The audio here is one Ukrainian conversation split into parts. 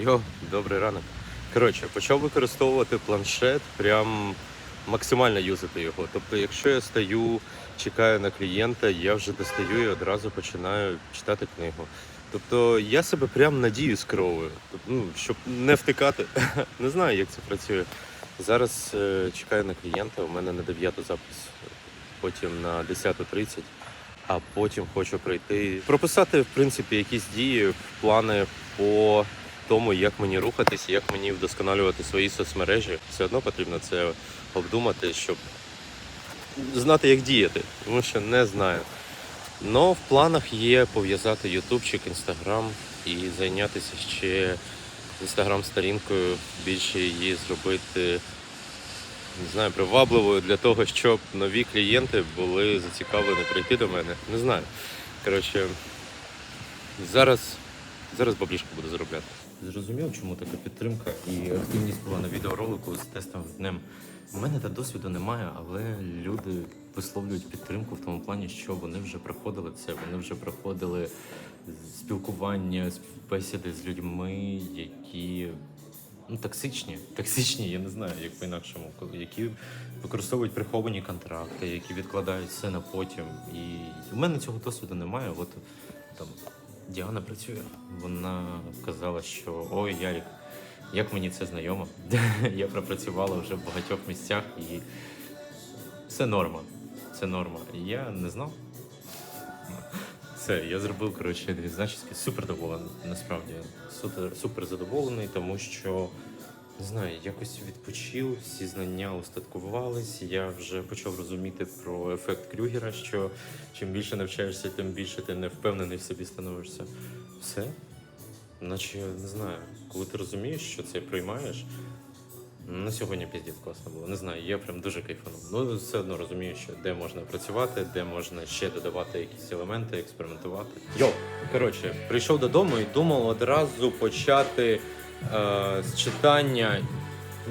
Йо, добрий ранок. Коротше, почав використовувати планшет, прям максимально юзати його. Тобто, якщо я стою, чекаю на клієнта, я вже достаю і одразу починаю читати книгу. Тобто я себе прям надію скеровую, Тобто, ну, щоб не втикати. не знаю, як це працює. Зараз е, чекаю на клієнта, у мене на 9 запис, потім на 10.30, а потім хочу прийти, прописати, в принципі, якісь дії, плани по тому, як мені рухатись, як мені вдосконалювати свої соцмережі. Все одно потрібно це обдумати, щоб знати, як діяти, тому що не знаю. Но в планах є пов'язати ютубчик, інстаграм і зайнятися ще інстаграм-сторінкою, більше її зробити. Не знаю, привабливою для того, щоб нові клієнти були зацікавлені прийти до мене. Не знаю. Коротше, зараз, зараз баблішку буду заробляти. Зрозумів, чому така підтримка і активність була на відеоролику з тестом днем. У мене та досвіду немає, але люди висловлюють підтримку в тому плані, що вони вже проходили це, вони вже проходили спілкування, співбесіди з людьми, які ну, токсичні. Токсичні, я не знаю, як по-інакшому, коли- які використовують приховані контракти, які відкладають все на потім. І у мене цього досвіду немає. От там Діана працює. Вона казала, що ой, Ярік, як мені це знайомо. Я пропрацювала вже в багатьох місцях і це норма. Це норма. Я не знав. Все, я зробив коротше дві зачіски. Супер доволений, насправді. Супер задоволений, тому що не знаю, якось відпочив, всі знання устаткувались. Я вже почав розуміти про ефект Крюгера, що чим більше навчаєшся, тим більше ти не впевнений в собі становишся. Все. Наче не знаю, коли ти розумієш, що це приймаєш. На сьогодні піздець класно було. Не знаю, я прям дуже кайфанув. Ну, все одно розумію, що де можна працювати, де можна ще додавати якісь елементи, експериментувати. Йо, коротше, прийшов додому і думав одразу почати з читання.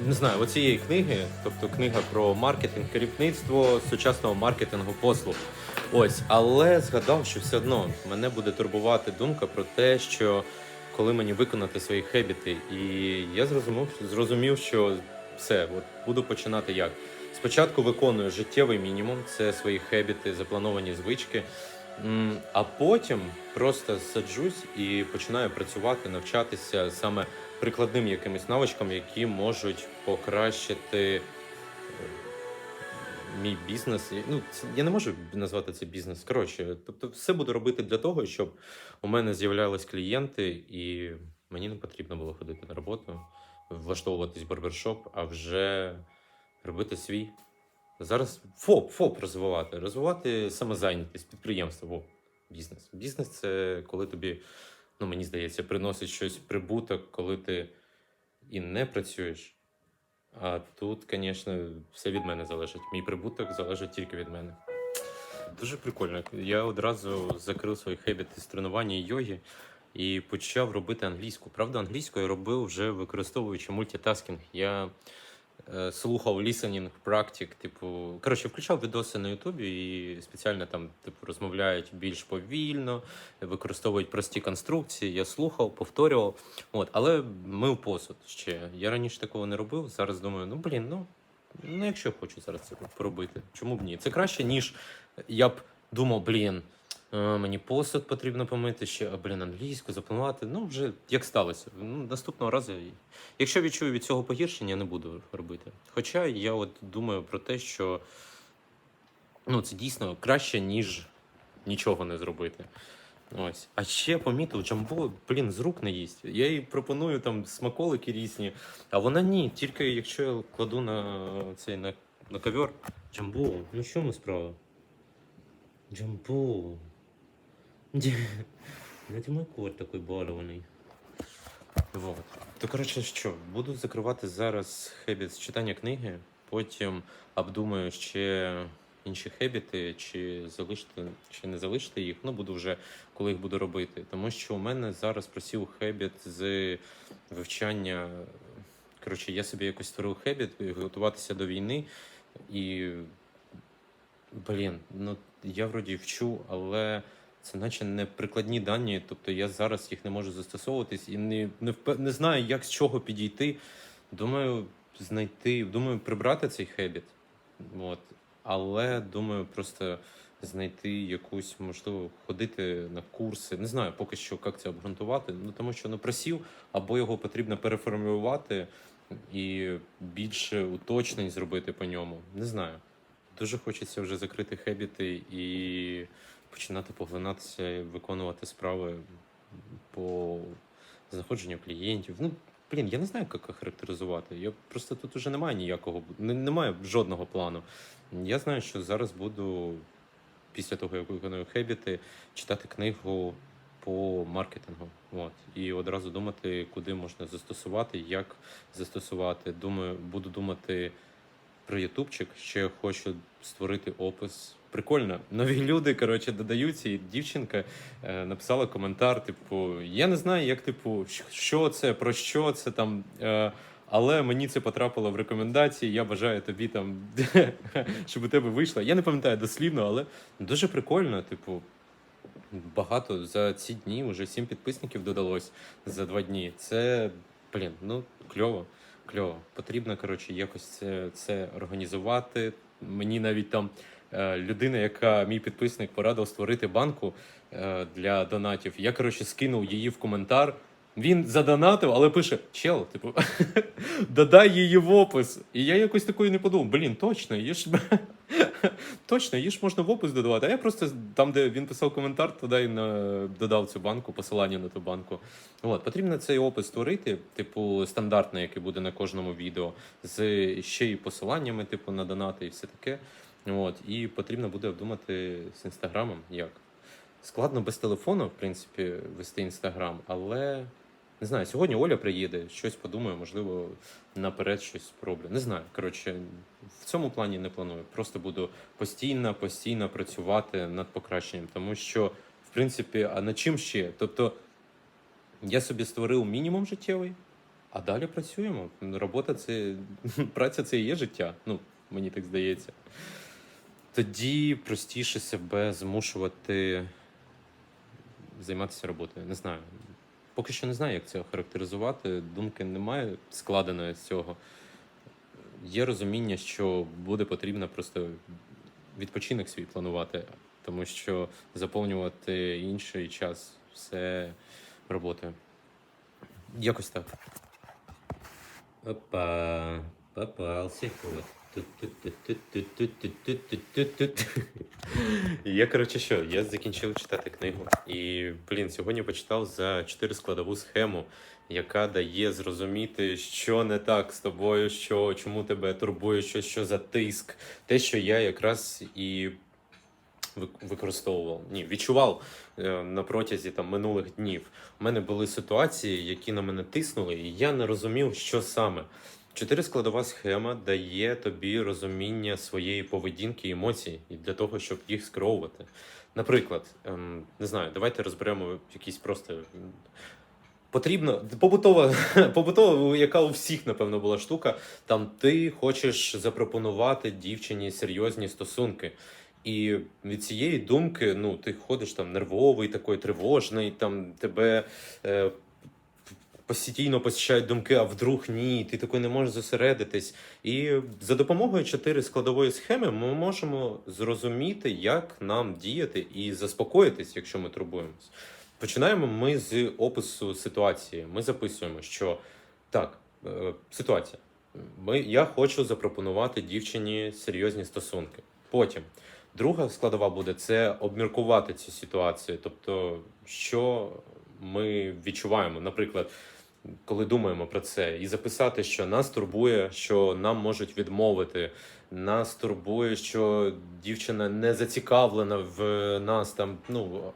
Не знаю, оцієї книги, тобто книга про маркетинг, керівництво сучасного маркетингу послуг. Ось, але згадав, що все одно мене буде турбувати думка про те, що коли мені виконати свої хебіти. І я зрозумів, зрозумів, що все, от буду починати як. Спочатку виконую життєвий мінімум, це свої хебіти, заплановані звички. А потім просто саджусь і починаю працювати, навчатися саме прикладним якимось навичкам, які можуть покращити е, мій бізнес. Ну, я не можу назвати це бізнес. Коротше, тобто, все буду робити для того, щоб у мене з'являлись клієнти, і мені не потрібно було ходити на роботу, влаштовуватись в барбершоп, а вже робити свій. Зараз ФОП, ФОП розвивати, розвивати самозайнятість, підприємство, ФОП, бізнес. Бізнес це коли тобі, ну мені здається, приносить щось прибуток, коли ти і не працюєш. А тут, звісно, все від мене залежить. Мій прибуток залежить тільки від мене. Дуже прикольно. Я одразу закрив свої хебіти з тренування і йоги і почав робити англійську. Правда, англійську я робив вже використовуючи мультитаскінг. Я слухав listening practice, типу, коротше, включав відоси на Ютубі і спеціально там, типу, розмовляють більш повільно, використовують прості конструкції. Я слухав, повторював. От, але мив посуд ще. Я раніше такого не робив. Зараз думаю, ну блін, ну. Ну, якщо хочу зараз це поробити, чому б ні? Це краще, ніж я б думав, блін, е, мені посуд потрібно помити ще, а блін, англійську запланувати. Ну, вже як сталося. Ну, наступного разу, якщо відчую від цього погіршення, не буду робити. Хоча я от думаю про те, що ну, це дійсно краще, ніж нічого не зробити. Ось. А ще помітив, джамбо, блін, з рук не їсть. Я їй пропоную там смаколики різні, а вона ні, тільки якщо я кладу на цей на, на ковер. Джамбо, ну що ми справа? Джамбо. Це мой кот такий балований. Вот. То коротше, що, буду закривати зараз хебіт з читання книги, потім обдумаю ще інші хебіти, чи залишити, чи не залишити їх. Ну, буду вже коли їх буду робити. Тому що у мене зараз просів хебіт з вивчання. Коротше, я собі якось створив хебіт готуватися до війни. І, блін, ну я вроді вчу, але це наче не прикладні дані, тобто я зараз їх не можу застосовуватись і не, не, не знаю, як з чого підійти. Думаю, знайти, думаю, прибрати цей хебіт. От. Але думаю, просто знайти якусь, можливо, ходити на курси. Не знаю поки що, як це обґрунтувати. Ну тому що ну просів, або його потрібно переформулювати і більше уточнень зробити по ньому. Не знаю. Дуже хочеться вже закрити хебіти і починати поглинатися виконувати справи по знаходженню клієнтів. Ну, блін, я не знаю, як характеризувати. Я просто тут уже немає ніякого, немає жодного плану. Я знаю, що зараз буду, після того, як виконую хебіти, читати книгу по маркетингу. От. І одразу думати, куди можна застосувати, як застосувати. Думаю, буду думати про ютубчик. Ще хочу створити опис. Прикольно. Нові люди, коротше, додаються, і дівчинка е, написала коментар: типу, я не знаю, як, типу, що це, про що це там. Е, але мені це потрапило в рекомендації. Я бажаю тобі там, щоб у тебе вийшло. Я не пам'ятаю дослівно, але дуже прикольно. Типу, багато за ці дні вже сім підписників додалось за два дні. Це, блін, ну кльово, кльово. Потрібно, коротше, якось це, це організувати. Мені навіть там людина, яка мій підписник порадив створити банку е, для донатів. Я, коротше, скинув її в коментар. Він задонатив, але пише: чел, типу, додай її в опис. І я якось такої не подумав. Блін, точно, її ж точно, її ж можна в опис додавати. А я просто там, де він писав коментар, туди на... додав цю банку, посилання на ту банку. От, потрібно цей опис створити, типу, стандартний, який буде на кожному відео, з ще й посиланнями, типу, на донати і все таке. От, і потрібно буде обдумати з інстаграмом як. Складно без телефону, в принципі, вести інстаграм, але не знаю, сьогодні Оля приїде, щось подумаю, можливо, наперед щось спроблю. Не знаю. Коротше, в цьому плані не планую. Просто буду постійно, постійно працювати над покращенням, тому що, в принципі, а над чим ще? Тобто, я собі створив мінімум життєвий, а далі працюємо. Робота це праця це і є життя. Ну, мені так здається. Тоді простіше себе змушувати займатися роботою. Не знаю. Поки що не знаю, як це характеризувати. Думки немає складеної з цього. Є розуміння, що буде потрібно просто відпочинок свій планувати, тому що заповнювати інший час все роботою. Якось так. Опа, попався. Вот. Я, коротше, що, я закінчив читати книгу. І, блін, сьогодні почитав за чотири складову схему, яка дає зрозуміти, що не так з тобою, що чому тебе турбує, що що за тиск. Те, що я якраз і використовував, ні, відчував на протязі там минулих днів. У мене були ситуації, які на мене тиснули, і я не розумів, що саме. Чотири складова схема дає тобі розуміння своєї поведінки і емоцій і для того, щоб їх скеровувати. Наприклад, ем, не знаю, давайте розберемо якісь просто. Потрібно побутова, побутова, яка у всіх, напевно, була штука. Там ти хочеш запропонувати дівчині серйозні стосунки. І від цієї думки, ну, ти ходиш там нервовий, такий тривожний, там тебе е, постійно посіщають думки, а вдруг ні, ти такий не можеш зосередитись. І за допомогою чотири складової схеми ми можемо зрозуміти, як нам діяти і заспокоїтись, якщо ми турбуємось. Починаємо ми з опису ситуації. Ми записуємо, що так, е, ситуація. Ми, я хочу запропонувати дівчині серйозні стосунки. Потім друга складова буде це обміркувати цю ситуацію. Тобто, що ми відчуваємо, наприклад, коли думаємо про це, і записати, що нас турбує, що нам можуть відмовити. Нас турбує, що дівчина не зацікавлена в нас там. Ну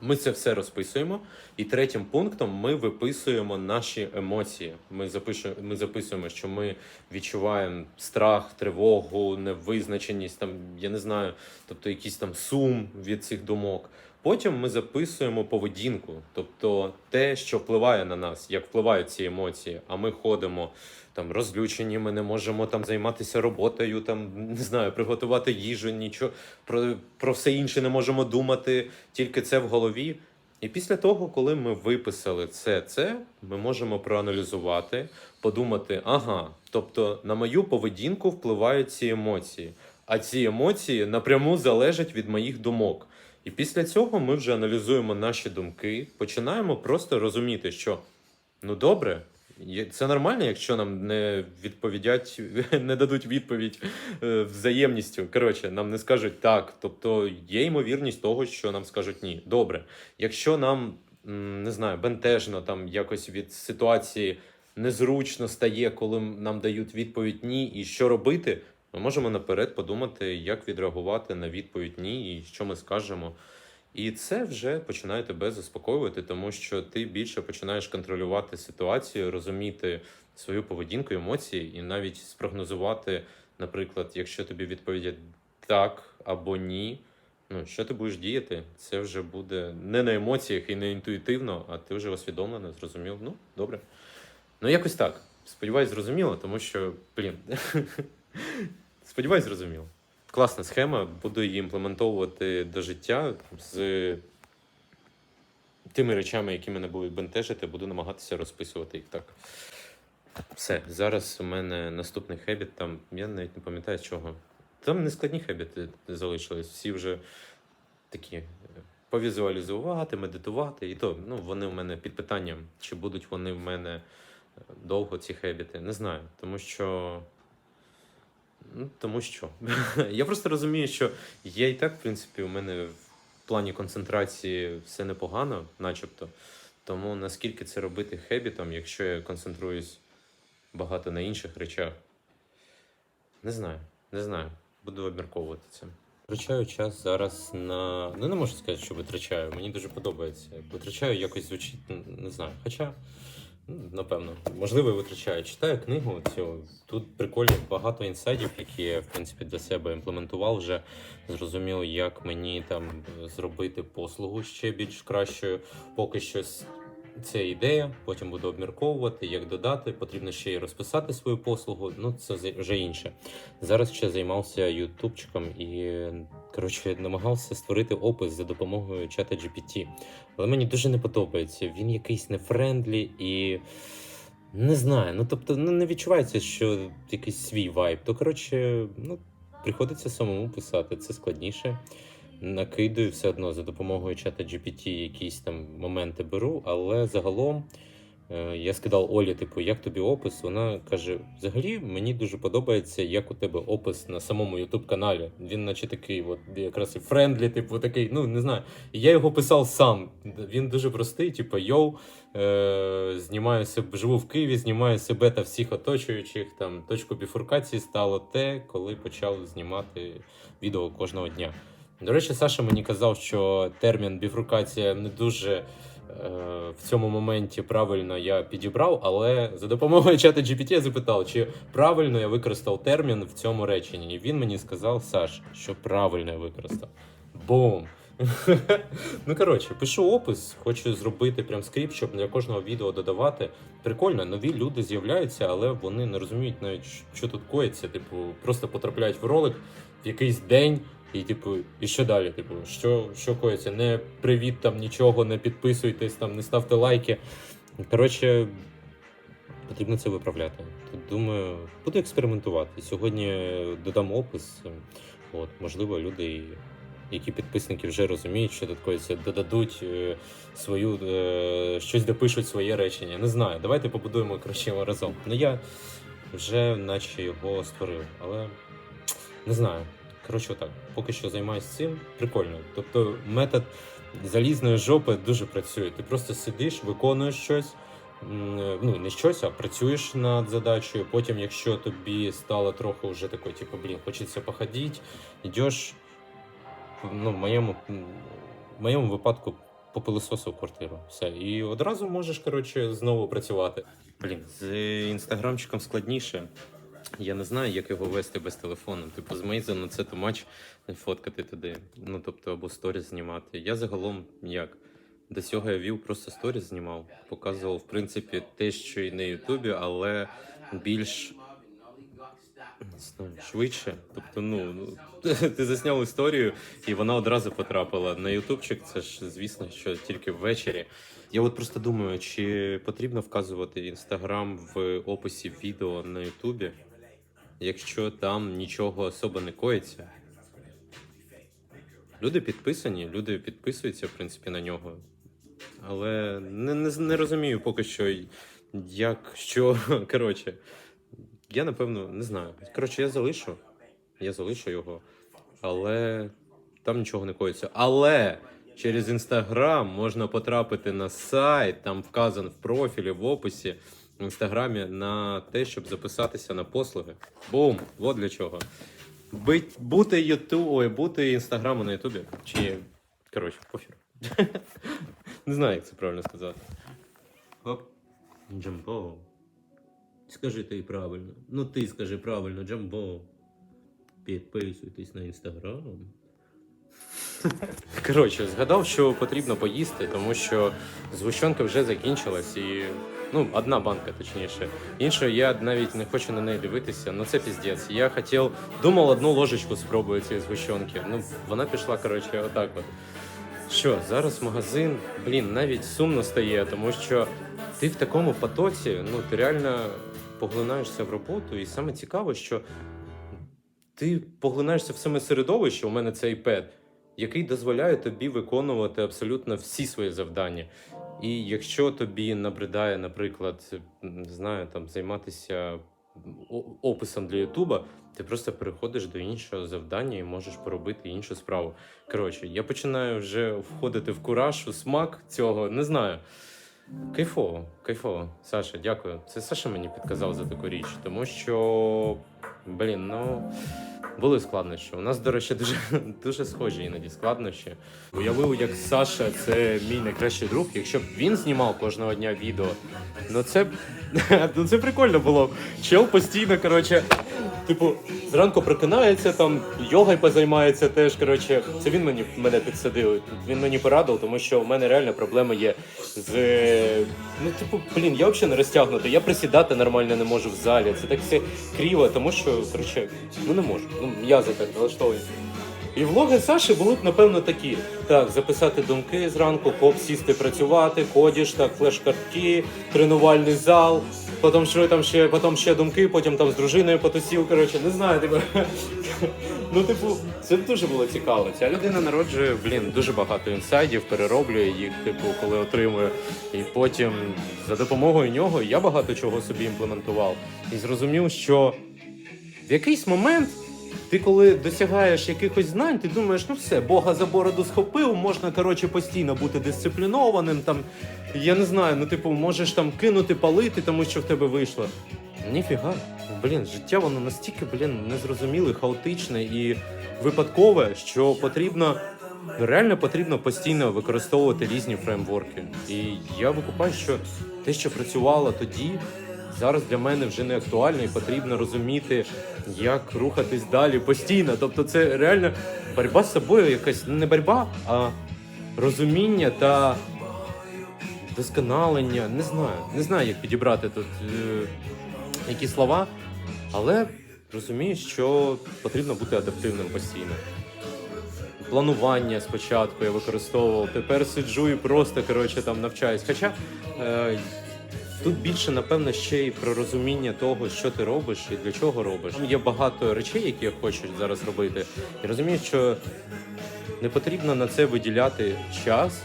ми це все розписуємо. І третім пунктом ми виписуємо наші емоції. Ми запишемо, ми записуємо, що ми відчуваємо страх, тривогу, невизначеність, там я не знаю, тобто якийсь там сум від цих думок. Потім ми записуємо поведінку, тобто те, що впливає на нас, як впливають ці емоції. А ми ходимо там розлючені, ми не можемо там займатися роботою, там не знаю, приготувати їжу, нічого про, про все інше не можемо думати, тільки це в голові. І після того, коли ми виписали це, це, ми можемо проаналізувати, подумати: ага, тобто на мою поведінку впливають ці емоції, а ці емоції напряму залежать від моїх думок. І після цього ми вже аналізуємо наші думки, починаємо просто розуміти, що ну добре, це нормально, якщо нам не відповідять, не дадуть відповідь е, взаємністю. Коротше, нам не скажуть так. Тобто є ймовірність того, що нам скажуть ні. Добре. Якщо нам не знаю, бентежно там якось від ситуації незручно стає, коли нам дають відповідь ні, і що робити, ми можемо наперед подумати, як відреагувати на відповідь ні, і що ми скажемо. І це вже починає тебе заспокоювати, тому що ти більше починаєш контролювати ситуацію, розуміти свою поведінку, емоції, і навіть спрогнозувати, наприклад, якщо тобі відповідять так або ні. Ну, що ти будеш діяти? Це вже буде не на емоціях і не інтуїтивно, а ти вже усвідомлено, зрозумів. Ну, добре. Ну, якось так. Сподіваюсь, зрозуміло, тому що, блін. Сподіваюсь, зрозуміло. Класна схема, буду її імплементовувати до життя з тими речами, які мене будуть бентежити, буду намагатися розписувати їх так. Все, зараз у мене наступний хебіт, там я навіть не пам'ятаю чого. Там не складні хебіти залишились, всі вже такі е, повізуалізувати, медитувати. І то ну, вони в мене під питанням, чи будуть вони в мене е, довго ці хебіти. Не знаю, тому що. Ну, тому що. Я просто розумію, що є і так, в принципі, у мене в плані концентрації все непогано, начебто. Тому наскільки це робити хебітом, якщо я концентруюсь багато на інших речах, не знаю, не знаю. Буду обмірковувати це. Витрачаю час зараз на. Ну, не можу сказати, що витрачаю. Мені дуже подобається. Витрачаю якось звучить, не знаю. Хоча, напевно, можливо, витрачаю. Читаю книгу цю. Тут прикольно багато інсайдів, які я, в принципі, для себе імплементував вже. Зрозумів, як мені там зробити послугу ще більш кращою. Поки що с- це ідея, потім буду обмірковувати, як додати. Потрібно ще й розписати свою послугу. Ну, це вже інше. Зараз ще займався ютубчиком і коротше намагався створити опис за допомогою чата GPT. Але мені дуже не подобається. Він якийсь нефрендлі і. Не знаю, ну тобто ну, не відчувається, що якийсь свій вайб. То коротше, ну, приходиться самому писати, це складніше. Накидаю все одно за допомогою чата GPT якісь там моменти беру, але загалом е, я скидав Олі, типу, як тобі опис? Вона каже: взагалі мені дуже подобається, як у тебе опис на самому youtube каналі. Він, наче такий, от якраз і френдлі, типу, такий, ну не знаю. Я його писав сам. Він дуже простий, типу, йоу, е, знімаю себе, живу в Києві, знімаю себе та всіх оточуючих. Там точку біфуркації стало те, коли почав знімати відео кожного дня. До речі, Саша мені казав, що термін біфрукація не дуже е, в цьому моменті правильно я підібрав, але за допомогою чата GPT я запитав, чи правильно я використав термін в цьому реченні. І він мені сказав, Саш, що правильно я використав. Бум! ну коротше, пишу опис, хочу зробити прям скрипт, щоб для кожного відео додавати. Прикольно, нові люди з'являються, але вони не розуміють навіть, що тут коїться. Типу, просто потрапляють в ролик в якийсь день. І, типу, і що далі? Типу, що, що коїться? Не привіт там нічого, не підписуйтесь, там, не ставте лайки. Коротше, потрібно це виправляти. Тут думаю, буду експериментувати. Сьогодні додам опис. От, можливо, люди, які підписники вже розуміють, що тут коїться, додадуть е, свою е, щось допишуть своє речення. Не знаю. Давайте побудуємо краще разом. Ну я вже наче його створив, але не знаю. Коротше, отак. Поки що займаюся цим. Прикольно. Тобто, метод залізної жопи дуже працює. Ти просто сидиш, виконуєш щось. Ну, не щось, а працюєш над задачею. Потім, якщо тобі стало трохи вже такой, типу, блін, хочеться походити, йдеш, ну, в моєму, в моєму випадку попилисосив квартиру. Все. І одразу можеш, коротше, знову працювати. Блін, з інстаграмчиком складніше. Я не знаю, як його вести без телефону. Типу, з Мейзену це тумач фоткати туди. Ну, тобто, або сторіс знімати. Я загалом як? До цього я вів, просто сторіс знімав. Показував, в принципі, те, що і на Ютубі, але більш не знаю, швидше. Тобто, ну, ну ти засняв історію, і вона одразу потрапила. На Ютубчик це ж, звісно, що тільки ввечері. Я от просто думаю, чи потрібно вказувати інстаграм в описі відео на Ютубі, якщо там нічого особо не коїться. Люди підписані, люди підписуються, в принципі, на нього. Але не, не, не розумію поки що, як, що. Коротше, я напевно не знаю. Коротше, я залишу. Я залишу його, але там нічого не коїться. Але через інстаграм можна потрапити на сайт, там вказан в профілі, в описі в інстаграмі на те, щоб записатися на послуги. Бум! Вот для чого. Бить, бути ютуб, ой, бути інстаграму на Ютубі. Чи. Коротше, пофір. Не знаю, як це правильно сказати. Хоп. Джамбо. Скажи ти правильно. Ну ти скажи правильно, Джамбо. Підписуйтесь на інстаграм. Коротше, згадав, що потрібно поїсти, тому що згущенка вже закінчилась і. Ну, одна банка, точніше. Іншу я навіть не хочу на неї дивитися. Ну це піздець. Я хотів, думав, одну ложечку спробую цієї згущенки. Ну, вона пішла, коротше, отак от. Що, зараз магазин, блін, навіть сумно стає, тому що ти в такому потоці, ну ти реально поглинаєшся в роботу, і саме цікаво, що ти поглинаєшся в саме середовище, у мене це iPad, який дозволяє тобі виконувати абсолютно всі свої завдання. І якщо тобі набридає, наприклад, не знаю, там займатися описом для Ютуба, ти просто переходиш до іншого завдання і можеш поробити іншу справу. Коротше, я починаю вже входити в кураж, у смак цього, не знаю. Кайфово, кайфово. Саша, дякую. Це Саша мені підказав за таку річ, тому що, блін, ну. Були складнощі. У нас, до речі, дуже, дуже схожі іноді складнощі. Уявив, як Саша це мій найкращий друг. Якщо б він знімав кожного дня відео, ну це ну це прикольно було. Чел постійно, коротше, типу, зранку прокинається, там йогою позаймається теж. Коротше, це він мені мене підсадив. Він мені порадив, тому що в мене реально проблеми є з. Ну, типу, блін, я взагалі не розтягнутий. Я присідати нормально не можу в залі. Це так все кріво, тому що, коротше, ну не можу. Ну, м'язи так налаштовані. І влоги Саші були б, напевно, такі: так, записати думки зранку, хоп, сісти працювати, ходиш, так, флеш-картки, тренувальний зал, потім що там ще, потім ще думки, потім там з дружиною потусів. Коротше, не знаю, типу. Ну, типу, це дуже було цікаво. Ця людина народжує, блін, дуже багато інсайдів, перероблює їх, типу, коли отримує. І потім за допомогою нього я багато чого собі імплементував. І зрозумів, що в якийсь момент. Ти коли досягаєш якихось знань, ти думаєш, ну все, Бога за бороду схопив, можна коротше постійно бути дисциплінованим. Там я не знаю, ну типу, можеш там кинути палити, тому що в тебе вийшло. Ніфіга, блін, життя воно настільки, блін, незрозуміле, хаотичне і випадкове, що потрібно. Реально потрібно постійно використовувати різні фреймворки. І я викупаю, що те, що працювало тоді, зараз для мене вже не актуально, і потрібно розуміти, як рухатись далі постійно. Тобто, це реально боротьба з собою, якась не боротьба, а розуміння та досконалення. Не знаю, не знаю, як підібрати тут е, які слова, але розумію, що потрібно бути адаптивним постійно. Планування спочатку я використовував, тепер сиджу і просто коротше там навчаюсь. Хоча е, тут більше, напевно, ще й про розуміння того, що ти робиш і для чого робиш. Там Є багато речей, які я хочу зараз робити. І розумію, що не потрібно на це виділяти час.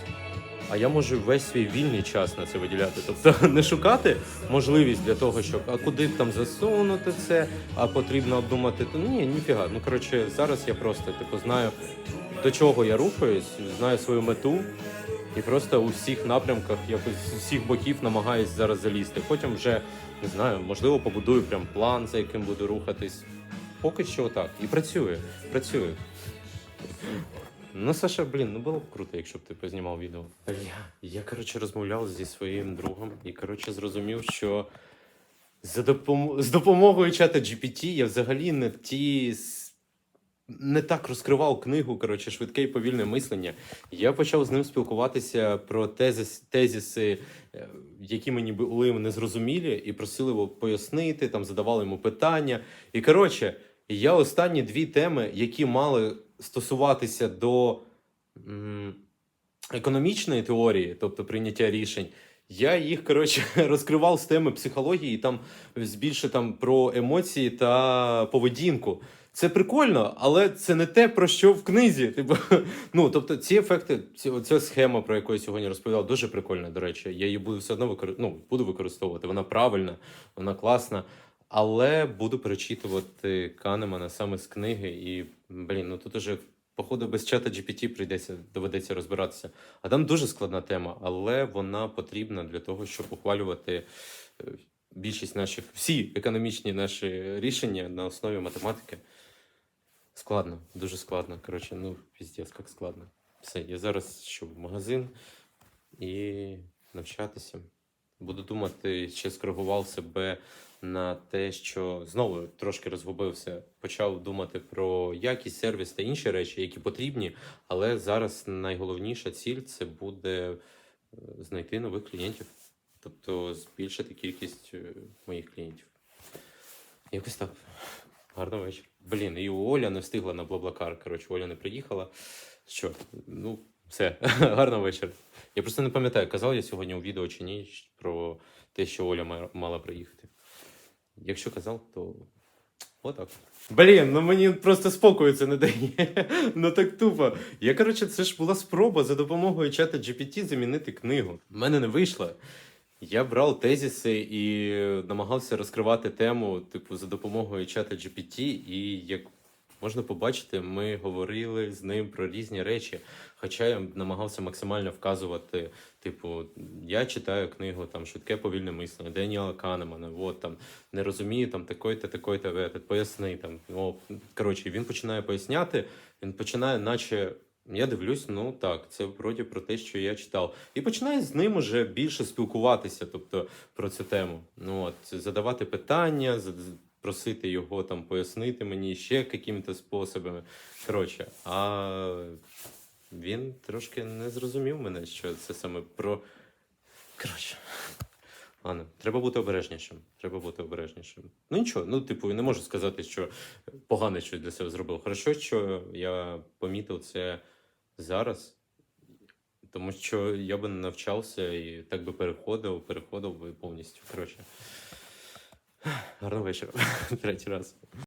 А я можу весь свій вільний час на це виділяти. Тобто не шукати можливість для того, щоб а куди там засунути це, а потрібно обдумати. То ні, ніфіга. Ну коротше, зараз я просто типу знаю до чого я рухаюсь, знаю свою мету. І просто у всіх напрямках, якось з усіх боків намагаюсь зараз залізти. Потім вже не знаю, можливо, побудую прям план, за яким буду рухатись. Поки що так. І працює. Працює. Ну, Саша, блін, ну було б круто, якщо б ти познімав відео. Я, я коротше, розмовляв зі своїм другом і, коротше, зрозумів, що За допом... З допомогою чата GPT я взагалі не в ті. Не так розкривав книгу, коротше, швидке і повільне мислення. Я почав з ним спілкуватися про тезис, тезіси, е, які мені були незрозумілі, і просили його пояснити, там задавали йому питання. І коротше, я останні дві теми, які мали стосуватися до м, економічної теорії, тобто прийняття рішень, я їх коротше розкривав з теми психології, там більше там про емоції та поведінку. Це прикольно, але це не те, про що в книзі. Типу, ну тобто, ці ефекти, ці, ця схема, про яку я сьогодні розповідав, дуже прикольна. До речі, я її буду все одно викор... ну, буду використовувати. Вона правильна, вона класна. Але буду перечитувати Канемана саме з книги, і блін, ну тут уже походу без чата GPT прийдеться доведеться розбиратися. А там дуже складна тема, але вона потрібна для того, щоб ухвалювати е, більшість наших всі економічні наші рішення на основі математики. Складно, дуже складно. Коротше, ну піздець, як складно. Все, я зараз що в магазин і навчатися. Буду думати, ще скоригував себе на те, що знову трошки розгубився. Почав думати про якість, сервіс та інші речі, які потрібні, але зараз найголовніша ціль це буде е, знайти нових клієнтів, тобто збільшити кількість е, моїх клієнтів. Якось так. Гарного вечора. Блін, і Оля не встигла на Блаблакар. Коротше, Оля не приїхала. Що? Ну, все, гарного вечора. Я просто не пам'ятаю, казав я сьогодні у відео чи ні про те, що Оля мала приїхати. Якщо казав, то отак. Блін, ну мені просто спокою це не дає. ну так тупо. Я, коротше, це ж була спроба за допомогою чата GPT замінити книгу. У мене не вийшло. Я брав тезіси і намагався розкривати тему, типу, за допомогою чата GPT, і як можна побачити, ми говорили з ним про різні речі. Хоча я намагався максимально вказувати, типу, я читаю книгу там швидке повільне мислення Деніела Канемана, от там не розумію там такой-то, е, поясни там. Ну, коротше, він починає поясняти, він починає, наче. Я дивлюсь, ну так, це вроді про те, що я читав. І починаю з ним уже більше спілкуватися, тобто про цю тему. Ну от задавати питання, просити його там пояснити мені ще якими-то способами. Коротше, а він трошки не зрозумів мене, що це саме про. Коротше. Ладно, треба бути обережнішим. Треба бути обережнішим. Ну нічого, ну, типу, не можу сказати, що погане щось для себе зробив. Хорошо, що я помітив це зараз, тому що я би не навчався і так би переходив, переходив би повністю. Коротше. Гарного вечора. Третій раз.